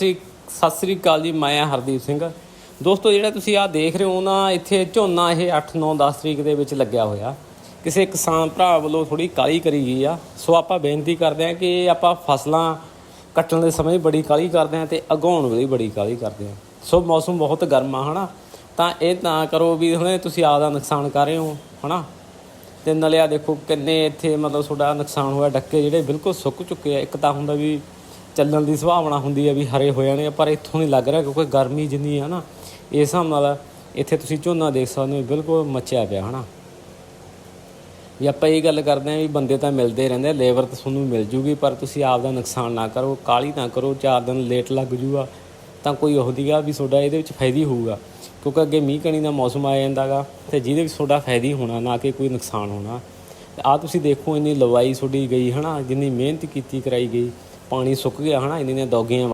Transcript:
ਸ੍ਰੀ ਸਤਿ ਸ੍ਰੀ ਅਕਾਲ ਜੀ, ਮੈਂ ਹਰਦੀਪ ਸਿੰਘ। ਦੋਸਤੋ, ਜਿਹੜਾ ਤੁਸੀਂ ਆ ਦੇਖ ਰਹੇ ਹੋ ਨਾ, ਇੱਥੇ ਝੋਨਾ ਇਹ 8 9 10 ਤਰੀਕ ਦੇ ਵਿੱਚ ਲੱਗਿਆ ਹੋਇਆ। ਕਿਸੇ ਕਿਸਾਨ ਭਰਾ ਵੱਲੋਂ ਥੋੜੀ ਕਾਲੀ ਕਰੀ ਗਈ ਆ। ਸੋ ਆਪਾਂ ਬੇਨਤੀ ਕਰਦੇ ਹਾਂ ਕਿ ਆਪਾਂ ਫਸਲਾਂ ਕੱਟਣ ਦੇ ਸਮੇਂ ਬੜੀ ਕਾਲੀ ਕਰਦੇ ਹਾਂ ਤੇ ਉਗਾਉਣ ਵੇਲੇ ਬੜੀ ਕਾਲੀ ਕਰਦੇ ਹਾਂ। ਸੋ ਮੌਸਮ ਬਹੁਤ ਗਰਮ ਆ, ਹਨਾ? ਤਾਂ ਇਹ ਤਾਂ ਕਰੋ ਵੀ ਹੁਣੇ ਤੁਸੀਂ ਆਪਦਾ ਨੁਕਸਾਨ ਕਰ ਰਹੇ ਹੋ, ਹਨਾ? ਤੇ ਨਾਲੇ ਆ ਦੇਖੋ ਕਿੰਨੇ ਇੱਥੇ ਮਤਲਬ ਤੁਹਾਡਾ ਨੁਕਸਾਨ ਹੋਇਆ, ਡੱਕੇ ਜਿਹੜੇ ਬਿਲਕੁਲ ਸੁੱਕ ਚੁੱਕੇ ਆ। ਇੱਕ ਤਾਂ ਹੁੰਦਾ ਵੀ ਚੱਲਣ ਦੀ ਸੰਭਾਵਨਾ ਹੁੰਦੀ ਹੈ ਵੀ ਹਰੇ ਹੋ ਜਾਣੇ ਆ, ਪਰ ਇੱਥੋਂ ਨਹੀਂ ਲੱਗ ਰਿਹਾ ਕਿਉਂਕਿ ਗਰਮੀ ਜਿੰਨੀ ਆ ਨਾ ਇਸ ਹਿਸਾਬ ਨਾਲ ਇੱਥੇ ਤੁਸੀਂ ਝੋਨਾ ਦੇਖ ਸਕਦੇ ਹੋ ਬਿਲਕੁਲ ਮੱਚਿਆ ਪਿਆ ਹਨਾ। ਵੀ ਆਪਾਂ ਇਹ ਗੱਲ ਕਰਦੇ ਆਂ ਵੀ ਬੰਦੇ ਤਾਂ ਮਿਲਦੇ ਰਹਿੰਦੇ ਲੇਬਰ ਤਾਂ ਤੁਹਾਨੂੰ ਮਿਲ ਜੂਗੀ ਪਰ ਤੁਸੀਂ ਆਪ ਦਾ ਨੁਕਸਾਨ ਨਾ ਕਰੋ ਕਾਲੀ ਨਾ ਕਰੋ ਚਾਰ ਦਿਨ ਲੇਟ ਲੱਗ ਜੂਗਾ ਤਾਂ ਕੋਈ ਉਹਦੀਗਾ ਵੀ ਤੁਹਾਡਾ ਇਹਦੇ ਵਿੱਚ ਫਾਇਦਾ ਹੋਊਗਾ। ਕਿਉਂਕਿ ਅੱਗੇ ਮੀਂਹ ਕਣੀ ਦਾ ਮੌਸਮ ਆ ਜਾਂਦਾਗਾ ਤੇ ਜਿਹਦੇ ਵਿੱਚ ਤੁਹਾਡਾ ਫਾਇਦਾ ਹੋਣਾ ਨਾ ਕਿ ਕੋਈ ਨੁਕਸਾਨ ਹੋਣਾ। ਆ ਤੁਸੀਂ ਦੇਖੋ ਇੰਨੀ ਲਵਾਈ ਤੁਹਾਡੀ ਗਈ ਹਨਾ ਜਿੰਨੀ ਮਿਹਨਤ ਕੀਤੀ ਕਰਾਈ ਗਈ। ਪਾਣੀ ਸੁੱਕ ਗਿਆ ਹਨਾ ਇੰਨੇ ਇੰਨੀਆਂ ਦੌਗੀਆਂ